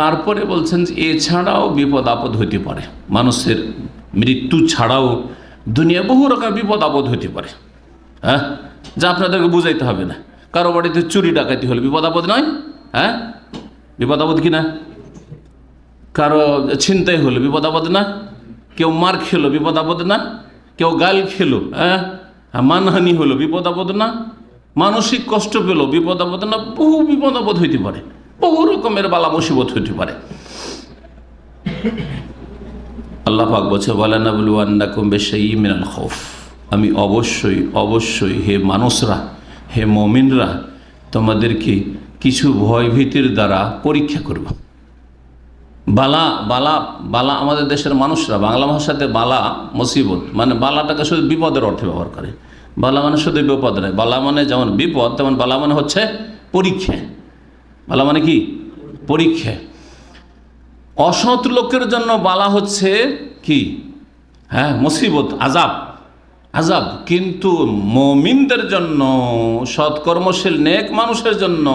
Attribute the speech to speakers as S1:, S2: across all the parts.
S1: তারপরে বলছেন যে এছাড়াও বিপদ আপদ হইতে পারে। মানুষের মৃত্যু ছাড়াও দুনিয়া বহু রকম বিপদ আপদ হইতে পারে। হ্যাঁ? যা আপনাদেরকে বুঝাইতে হবে না। কারও বাড়িতে চুরি, ডাকাতি হলে বিপদ আপদ নয়। হ্যাঁ? বিপদ আপদ কি না? কারও ছিনতাই হলো বিপদ আপদ না। কেউ মার খেলো, বিপদ আপদ না। কেউ গাল খেলো হ্যাঁ? মানহানি হলো, বিপদ আপদ না। মানসিক কষ্ট পেল, বিপদ আপদ না। বহু বিপদ আপদ হইতে পারে। বহু রকমের বালা মুসিবত হইতে পারে। আল্লাহ পাক বলছে বলে না বলু আন্না কমবে সেই মিনাল খৌফ। আমি অবশ্যই অবশ্যই হে মানুষরা, হে মমিনরা, তোমাদেরকে কিছু ভয়ভীতির দ্বারা পরীক্ষা করব। বালা বালা বালা আমাদের দেশের মানুষরা, বাংলা ভাষাতে বালা মুসিবত মানে বালাটাকে শুধু বিপদের অর্থে ব্যবহার করে। বালা মানে শুধু বিপদ নয়, বালা মানে যেমন বিপদ, তেমন বালা মানে হচ্ছে পরীক্ষা। বালা মানে কি? পরীক্ষা। অসৎ লোকের জন্য বালা হচ্ছে কি? হ্যাঁ মুসিবত আজাব আজাব কিন্তু মমিনদের জন্য, সৎকর্মশীল, নেক মানুষের জন্য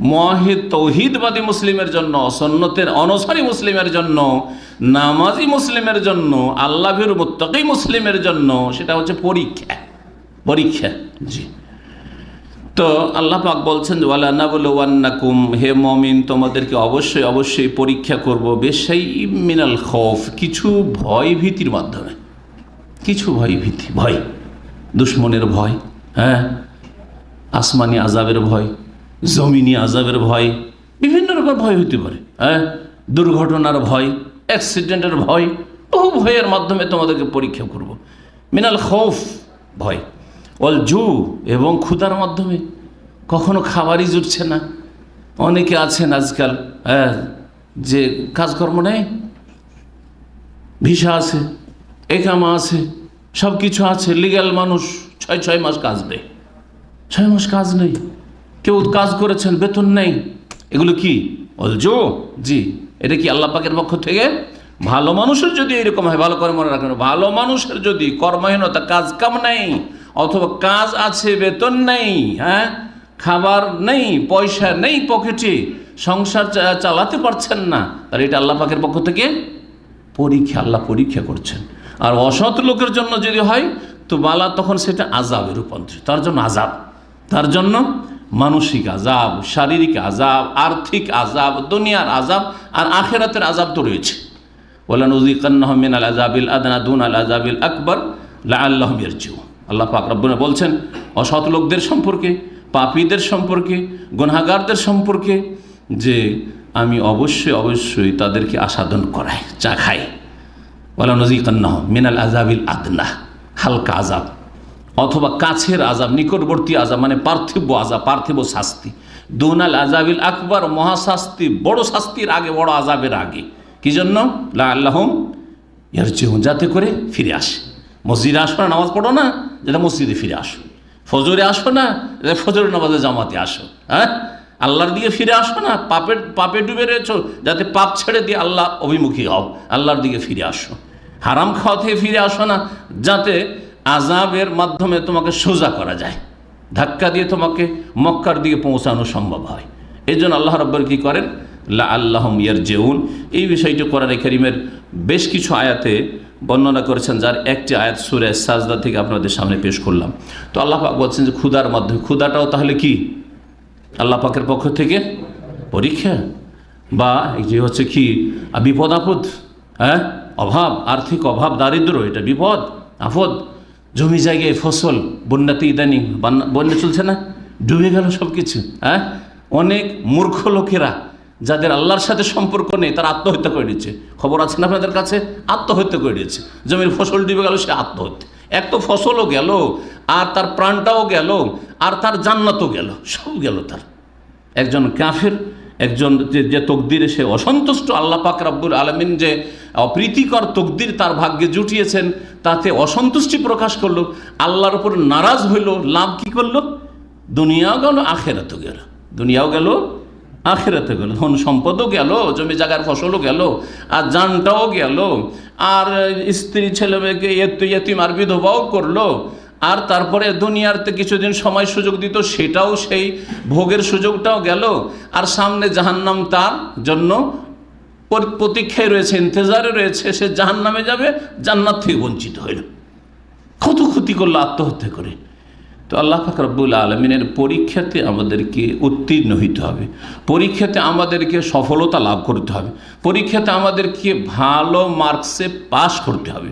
S1: মহিদ তৌহিদবাদী মুসলিমের জন্য সন্ন্যতের অনসারী মুসলিমের জন্য, নামাজি মুসলিমের জন্য আল্লাভের মুত্তাকি মুসলিমের জন্য, সেটা হচ্ছে পরীক্ষা। পরীক্ষা। জি। তো আল্লাহ পাক বলছেন, ওয়ালা না বলে ওয়ান্নাকুম হে মমিন, তোমাদেরকে অবশ্যই অবশ্যই পরীক্ষা করব বেশাই মিনাল খৌফ, কিছু ভয় ভীতির মাধ্যমে। কিছু ভয় ভীতি, ভয়। দুশ্মনের ভয় হ্যাঁ? আসমানি আজাবের ভয়, জমিনি আজাবের ভয়, বিভিন্ন রকম ভয় হতে পারে হ্যাঁ? দুর্ঘটনার ভয়, অ্যাক্সিডেন্টের ভয়, বহু ভয়ের মাধ্যমে তোমাদেরকে পরীক্ষা করব। মিনাল খৌফ, ভয়। অল জু এবং ক্ষুধার মাধ্যমে। কখনো খাবারই জুটছে না। অনেকে আছেন আজকাল হ্যাঁ যে কাজকর্ম নেই, ভিসা আছে, একামা আছে সব কিছু আছে লিগ্যাল মানুষ ছয় ছয় মাস কাজ নেই। ছয় মাস কাজ নেই। কেউ কাজ করেছেন, বেতন নেই। এগুলো কি? অলজো জি? এটা কি আল্লাহ পাকের পক্ষ থেকে? ভালো মানুষের যদি এরকম হয়, ভালো করে মনে ভালো মানুষের যদি কর্মহীনতা কাজ কাম নেই অথবা কাজ আছে, বেতন নেই হ্যাঁ? খাবার নেই, পয়সা নেই পকেটে, সংসার চালাতে পারছেন না। তাহলে এটা আল্লাহ পাকের পক্ষ থেকে পরীক্ষা, আল্লাহ পরীক্ষা করছেন। আর অসৎ লোকের জন্য যদি হয়, তো বালা তখন সেটা আজাবে রূপান্তরিত। তার জন্য আজাব তার জন্য মানসিক আজাব শারীরিক আজাব আর্থিক আজাব দুনিয়ার আজাব আর আখেরাতের আজাব তো রয়েছে। ওলান উজিকান্নহমিন আল আজাবিল আদনা দুন আল আজাবিল আকবর লা আল্লাহ মির্জিউ আল্লাহ পাক রব্বনে বলছেন, অসৎ লোকদের সম্পর্কে, পাপীদের সম্পর্কে গুনাগারদের সম্পর্কে যে আমি অবশ্যই অবশ্যই তাদেরকে আসাদন করাই, চা খাই। ওলা নজিকান্নাহ মিনাল আজাবিল আদনা, হালকা আজাব অথবা কাছের আজাব নিকটবর্তী আজাব মানে পার্থিব আজাব পার্থিব শাস্তি। দুনাল আজাবিল আকবর মহাশাস্তি বড় শাস্তির আগে, বড় আজাবের আগে। কি জন্য? আল্লাহম ইয়ার চেহন যাতে করে ফিরে আসে। মসজিদে আসো না, নামাজ পড়ো না। যেটা মসজিদে ফিরে আসো। ফজরে আসো না যেটা ফজরের নামাজে জামাতে আসো হ্যাঁ? আল্লাহর দিকে ফিরে আসো না, পাপের, পাপে ডুবে রয়েছো, যাতে পাপ ছেড়ে দিয়ে আল্লাহ অভিমুখী হও, আল্লাহর দিকে ফিরে আসো। হারাম খাওয়া থেকে ফিরে আসো না, যাতে আজাবের মাধ্যমে তোমাকে সোজা করা যায়। ধাক্কা দিয়ে তোমাকে মক্কার দিকে পৌঁছানো সম্ভব হয়। এই জন্য আল্লাহ রব্বর কী করেন? লা আল্লাহম ইয়ার জেউন এই বিষয়টি কোরআন করিমের বেশ কিছু আয়াতে বর্ণনা করেছেন যার একটি আয়াত সুরে সাজদা থেকে আপনাদের সামনে পেশ করলাম। তো আল্লাহ পাক বলছেন যে ক্ষুদার মাধ্যমে ক্ষুদাটাও তাহলে কি? আল্লাহ পাকের পক্ষ থেকে পরীক্ষা? বা যে হচ্ছে কি বিপদ আপদ হ্যাঁ? অভাব, আর্থিক অভাব দারিদ্র এটা বিপদ, আপদ। জমি জায়গায় ফসল, বন্যাতে ইদানিং বন্যা চলছে না? ডুবে গেল সব কিছু হ্যাঁ? অনেক মূর্খ লোকেরা যাদের আল্লাহর সাথে সম্পর্ক নেই, তারা আত্মহত্যা করে দিচ্ছে খবর আছে না আপনাদের কাছে? আত্মহত্যা করে দিচ্ছে জমির ফসল ডুবে গেল, সে আত্মহত্যা। এক তো ফসলও গেল, আর তার প্রাণটাও গেল, আর তার জান্নাতও গেল, সব গেল তার। একজন কাফের, একজন যে যে তকদিরে সে অসন্তুষ্ট, আল্লাহ পাক রাব্বুল আলমিন যে অপ্রীতিকর তকদির তার ভাগ্যে জুটিয়েছেন, তাতে অসন্তুষ্টি প্রকাশ করল, আল্লাহর উপর নারাজ হইল, লাভ কি করল? দুনিয়াও গেল, আখেরাতও গেল। দুনিয়াও গেল আখেরাতে গেল। ধন সম্পদও গেল, জমি জায়গার ফসলও গেল, আর জানটাও গেল, আর স্ত্রী ছেলে মেয়েকে এত ইয়েতিম আর বিধবাও করল, আর তারপরে দুনিয়াতে কিছুদিন সময় সুযোগ দিত, সেটাও সেই ভোগের সুযোগটাও গেল, আর সামনে জাহান্নাম তার জন্য প্রতীক্ষায় রয়েছে, ইন্তজারে রয়েছে, সে জাহান্নামে যাবে, জান্নাত থেকে বঞ্চিত হইল। কত ক্ষতি করল, আত্মহত্যা করে। তো আল্লাহ পাক রব্বুল আলমিনের পরীক্ষাতে আমাদেরকে উত্তীর্ণ হইতে হবে। পরীক্ষাতে আমাদেরকে সফলতা লাভ করতে হবে। পরীক্ষাতে আমাদেরকে ভালো মার্কসে পাশ করতে হবে।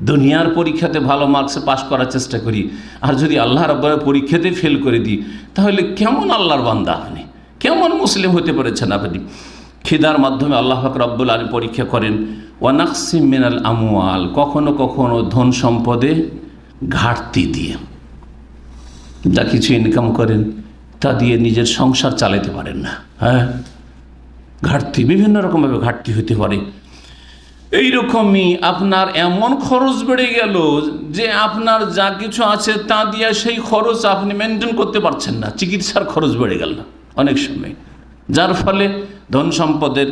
S1: দুনিয়ার পরীক্ষাতে ভালো মার্কসে পাশ করার চেষ্টা করি। আর যদি আল্লাহ রব্বরের পরীক্ষাতে ফেল করে দিই, তাহলে কেমন আল্লাহর বান্দা আপনি? কেমন মুসলিম হতে পেরেছেন আপনি? খিদার মাধ্যমে আল্লাহ রব্বুল আলম পরীক্ষা করেন ওয়ানাকসিম মিনাল আমুয়াল কখনো কখনো ধন সম্পদে ঘাটতি দিয়ে। যা কিছু ইনকাম করেন, তা দিয়ে নিজের সংসার চালাতে পারেন না হ্যাঁ? ঘাটতি, বিভিন্ন রকমভাবে ঘাটতি হতে পারে। এইরকমই আপনার এমন খরচ বেড়ে গেল যে আপনার যা কিছু আছে তা দিয়ে সেই খরচ আপনি মেনটেন করতে পারছেন না, চিকিৎসার খরচ বেড়ে গেল অনেক সময়। যার ফলে ধন সম্পদের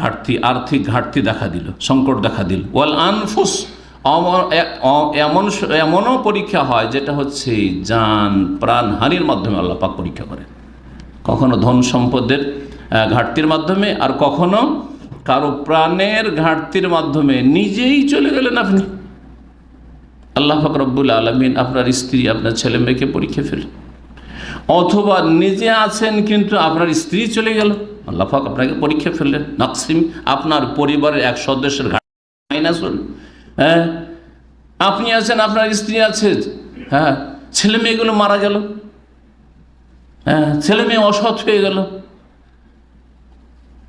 S1: ঘাটতি, আর্থিক ঘাটতি দেখা দিল, সংকট দেখা দিল। ওয়াল আনফুস এমন এমনও পরীক্ষা হয় যেটা হচ্ছে যান প্রাণহানির মাধ্যমে আল্লাহ পাক পরীক্ষা করেন। কখনো ধন সম্পদের ঘাটতির মাধ্যমে আর কখনো কারও প্রাণের ঘাটতির মাধ্যমে নিজেই চলে গেলেন আপনি। আল্লাহ ফাকরবুল আলমিন আপনার স্ত্রী, আপনার ছেলে মেয়েকে পরীক্ষা ফেলেন অথবা নিজে আছেন কিন্তু আপনার স্ত্রী চলে গেল। আল্লাহ পাক আপনাকে পরীক্ষা ফেললেন। নাকসিম, আপনার পরিবারের এক সদস্যের ঘাট মাইনাস হল। হ্যাঁ? আপনি আছেন, আপনার স্ত্রী আছে। হ্যাঁ? ছেলে মেয়েগুলো মারা গেল। হ্যাঁ? ছেলে মেয়ে অসৎ হয়ে গেল।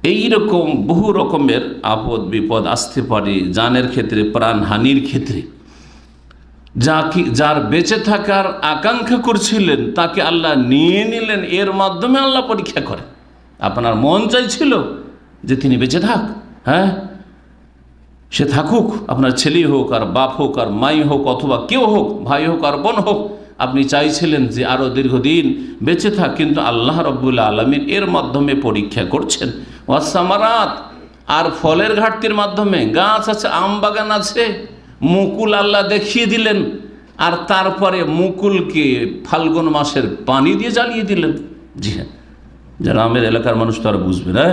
S1: এই রকম বহু রকমের আপদ, বিপদ আসতে পারে জানের ক্ষেত্রে প্রাণহানির ক্ষেত্রে। যা কি, যার বেঁচে থাকার আকাঙ্ক্ষা করছিলেন, তাকে আল্লাহ নিয়ে নিলেন। এর মাধ্যমে আল্লাহ পরীক্ষা করে। আপনার মন চাইছিল যে তিনি বেঁচে থাক হ্যাঁ? সে থাকুক, আপনার ছেলে হোক আর বাপ হোক আর মাই হোক অথবা কেউ হোক, ভাই হোক আর বোন হোক, আপনি চাইছিলেন যে আরও দীর্ঘদিন বেঁচে থাক, কিন্তু আল্লাহ রব্বুল আলমিন এর মাধ্যমে পরীক্ষা করছেন। ওয়াসামারাত আর ফলের ঘাটতির মাধ্যমে গাছ আছে, আম বাগান আছে, মুকুল আল্লাহ দেখিয়ে দিলেন, আর তারপরে মুকুলকে ফাল্গুন মাসের পানি দিয়ে জ্বালিয়ে দিলেন। জি হ্যাঁ যারা আমের এলাকার মানুষ তারা বুঝবে না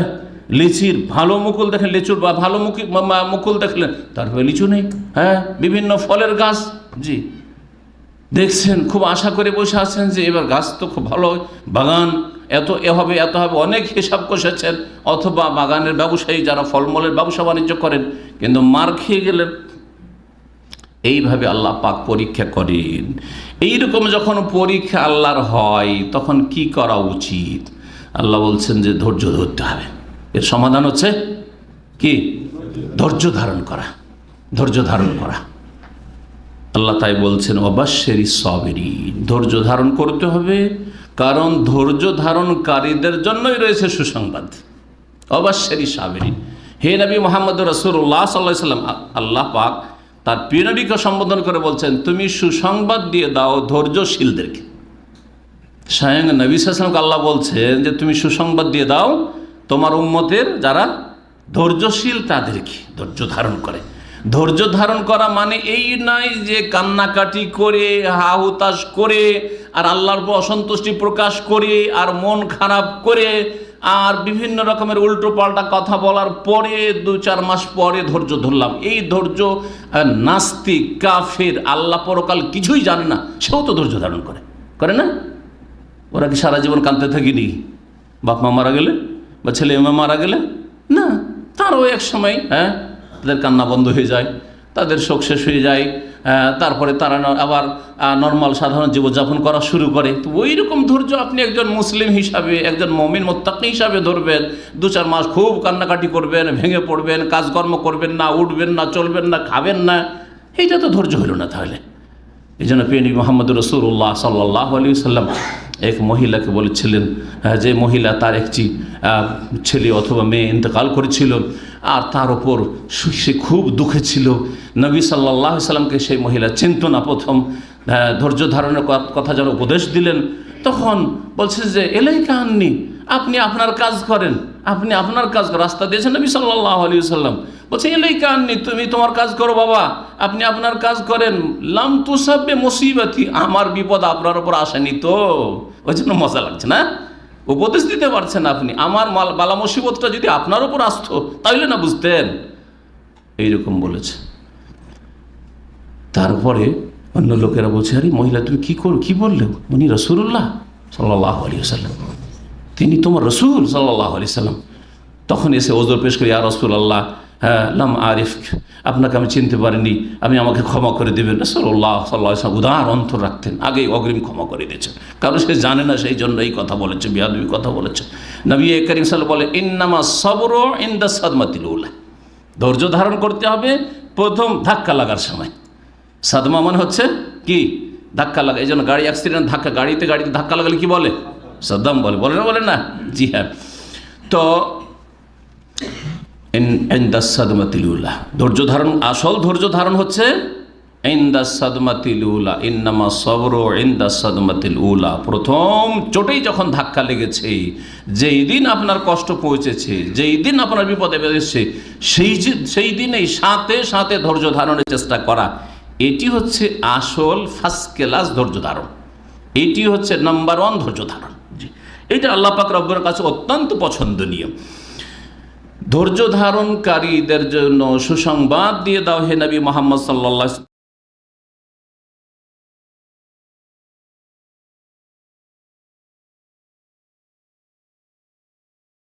S1: লিচির ভালো মুকুল দেখেন, লিচুর বা ভালো মুকুল দেখলেন তারপরে লিচু নেই। হ্যাঁ? বিভিন্ন ফলের গাছ। জি। দেখছেন, খুব আশা করে বসে আছেন যে এবার গাছ তো খুব ভালো বাগান এত এ হবে, এত হবে, অনেক হিসাব কষেছেন। অথবা বাগানের ব্যবসায়ী যারা ফলমূলের ব্যবসা বাণিজ্য করেন, কিন্তু মার খেয়ে গেলেন। এইভাবে আল্লাহ পাক পরীক্ষা করেন। এইরকম যখন পরীক্ষা আল্লাহর হয়, তখন কি করা উচিত? আল্লাহ বলছেন যে ধৈর্য ধরতে হবে। এর সমাধান হচ্ছে কি? ধৈর্য ধারণ করা। ধৈর্য ধারণ করা। আল্লাহ তাই বলছেন অবাশ্যেরই সবেরই ধৈর্য ধারণ করতে হবে। কারণ ধৈর্য ধারণকারীদের জন্যই রয়েছে সুসংবাদ। অবাশ্যেরই সাবেরি। হে নবী মোহাম্মদ রসুল্লাহ সাল্লাহ সাল্লাম, আল্লাহ পাক তার প্রিয় সম্বোধন করে বলছেন, তুমি সুসংবাদ দিয়ে দাও ধৈর্যশীলদেরকে। স্বয়ং নবী সাল্লামকে আল্লাহ বলছেন যে, তুমি সুসংবাদ দিয়ে দাও তোমার উম্মতের যারা ধৈর্যশীল তাদেরকে ধৈর্য ধারণ করে। ধৈর্য ধারণ করা মানে এই নয় যে কান্নাকাটি করে হা হুতাশ করে, আর আল্লাহর অসন্তুষ্টি প্রকাশ করে, আর মন খারাপ করে, আর বিভিন্ন রকমের উল্টো পাল্টা কথা বলার পরে দু চার মাস পরে ধৈর্য ধরলাম। এই ধৈর্য নাস্তিক, কাফের, আল্লাহ পরকাল কিছুই জানে না, সেও তো ধৈর্য ধারণ করে। করে না? ওরা কি সারা জীবন কাঁদতে থাকিনি? বাপ মা মারা গেলে? বা ছেলে মা মারা গেলে? না তারও এক সময় হ্যাঁ তাদের কান্না বন্ধ হয়ে যায় তাদের শোক শেষ হয়ে যায় আহ, তারপরে তারা আবার নর্মাল সাধারণ জীবনযাপন করা শুরু করে। তো ওই রকম ধৈর্য আপনি একজন মুসলিম হিসাবে একজন মমিন মোত্তাকি হিসাবে ধরবেন দু চার মাস খুব কান্নাকাটি করবেন ভেঙে পড়বেন কাজকর্ম করবেন না উঠবেন না চলবেন না খাবেন না এইটা তো ধৈর্য হলো না তাহলে। এই জন্য পেনি মোহাম্মদ রসুল্লাহ সাল্লাহ আলী সাল্লাম এক মহিলাকে বলেছিলেন যে মহিলা তার একটি ছেলে অথবা মেয়ে ইন্তকাল করেছিল আর তার ওপর সে খুব দুঃখে ছিল নবী সাল্লাহ সাল্লামকে সেই মহিলা চিনত না প্রথম ধৈর্য ধারণের কথা যেন উপদেশ দিলেন তখন বলছে যে এলাই কাহাননি আপনি আপনার কাজ করেন আপনি আপনার কাজ রাস্তা দিয়েছেন নবী সাল্লাহ আলী সাল্লাম বলছে এলেই কাননি তুমি তোমার কাজ করো বাবা। আপনি আপনার কাজ করেন। লাম তুসাবে মুসিবাতি, আমার বিপদ আপনার উপর আসেনি তো। ওই জন্য মজা লাগছে না? উপদেশ দিতে পারছেন আপনি। আমার মাল, বালা মুসিবতটা যদি আপনার উপর আসতো তাহলে না বুঝতেন। এইরকম বলেছে। তারপরে অন্য লোকেরা বলছে, আরে মহিলা, তুমি কি করো, কি বললে? উনি রসুল্লাহ সাল্লাহ আলী সাল্লাম তিনি তোমার রসুল সাল্লাহ আলি সাল্লাম। তখন এসে ওজোর পেশ করি আর রসুল আল্লাহ হ্যাঁ লাম আরিফ আপনাকে আমি চিনতে পারিনি আমি আমাকে ক্ষমা করে দেবেন। সাল্লাহ সাল্লাহ উদার অন্তর রাখতেন, আগেই অগ্রিম ক্ষমা করে দিয়েছেন। কারণ সে জানে না, সেই জন্য এই কথা বলেছে বিহাদবি কথা বলেছে। নবী করিম সাল বলে, ইন্নামা সবর ইন্দা সাদমাতিল ধৈর্য ধারণ করতে হবে, প্রথম ধাক্কা লাগার সময়। সাদমা মানে হচ্ছে কি? ধাক্কা লাগা, এই জন্য গাড়ি অ্যাক্সিডেন্ট ধাক্কা, গাড়িতে গাড়িতে ধাক্কা লাগালে কি বলে? সাদ্দাম বলে বলে না বলে না? জি হ্যাঁ। তো ইন্দাসাদমাতিলুল্লাহ ধৈর্য ধারণ, আসল ধৈর্য ধারণ হচ্ছে প্রথম চোটেই যখন ধাক্কা লেগেছে, যেই দিন আপনার কষ্ট পৌঁছেছে, যেই দিন আপনার বিপদে বেঁধেছে সেই সেই দিনেই সাথে সাথে ধৈর্য ধারণের চেষ্টা করা। এটি হচ্ছে আসল ফার্স্ট ক্লাস ধৈর্য ধারণ। এটি হচ্ছে নাম্বার ওয়ান ধৈর্য ধারণ। এটা আল্লাহ পাক রব্বের কাছে অত্যন্ত পছন্দনীয়। ধৈর্য ধারণকারীদের জন্য সুসংবাদ দিয়ে দাও হে নবী মোহাম্মদ সাল্লাহ